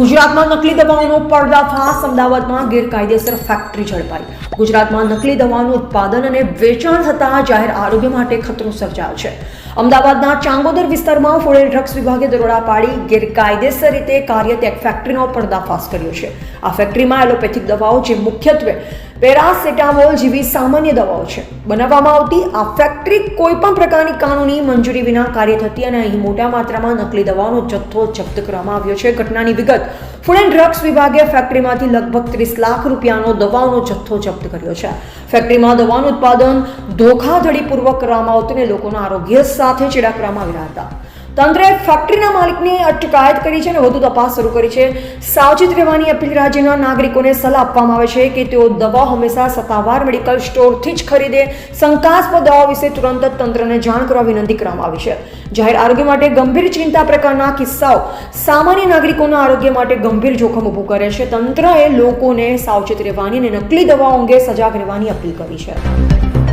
ગુજરાતમાં નકલી દવાઓનો પર્દાફાશ અમદાવાદમાં ગેરકાયદેસર ફેક્ટરી ઝડપાઈ. ગુજરાતમાં નકલી દવાનું ઉત્પાદન અને વેચાણ થતા જાહેર આરોગ્ય માટે ખતરો સર્જાયો છે. અમદાવાદના ચાંગોદર વિસ્તારમાં ફૂડ ડ્રગ્સ વિભાગે દરોડા પાડી ગેરકાયદેસર રીતે કાર્યરત એક ફેક્ટરીનો પર્દાફાશ કર્યો છે. આ ફેક્ટરીમાં એલોપેથિક દવાઓ જે મુખ્યત્વે પેરાસેટામોલ જેવી સામાન્ય દવાઓ છે. બનાવવામાં આવતી આ ફેક્ટરી કોઈ પણ પ્રકારની કાનૂની મંજૂરી વિના કાર્ય થતી અને અહીં મોટા માત્રામાં નકલી દવાઓનો જથ્થો જપ્ત કરવામાં આવ્યો છે. ઘટનાની વિગત ફૂડ એન્ડ ડ્રગ્સ વિભાગે ફેક્ટરીમાંથી લગભગ ત્રીસ લાખ રૂપિયાનો દવાઓનો જથ્થો જપ્ત કર્યો છે. ફેક્ટરીમાં દવાનું ઉત્પાદન ધોખાધડીપૂર્વક કરવામાં આવતું અને લોકોના આરોગ્ય સાથે ચેડા કરવામાં આવ્યા હતા. તંત્રે ફેક્ટરીના માલિકની અટકાયત કરી છે અને વધુ તપાસ શરૂ કરી છે. સાવચેત રહેવાની અપીલ રાજ્યના નાગરિકોને સલાહ આપવામાં આવે છે કે તેઓ દવા હંમેશા સત્તાવાર મેડિકલ સ્ટોરથી જ ખરીદે. શંકાસ્પદ દવાઓ વિશે તુરંત જ તંત્રને જાણ કરવા વિનંતી કરવામાં આવી છે. જાહેર આરોગ્ય માટે ગંભીર ચિંતા પ્રકારના કિસ્સાઓ સામાન્ય નાગરિકોના આરોગ્ય માટે ગંભીર જોખમ ઊભું કરે છે. તંત્રએ લોકોને સાવચેત રહેવાની અને નકલી દવાઓ અંગે સજાગ રહેવાની અપીલ કરી છે.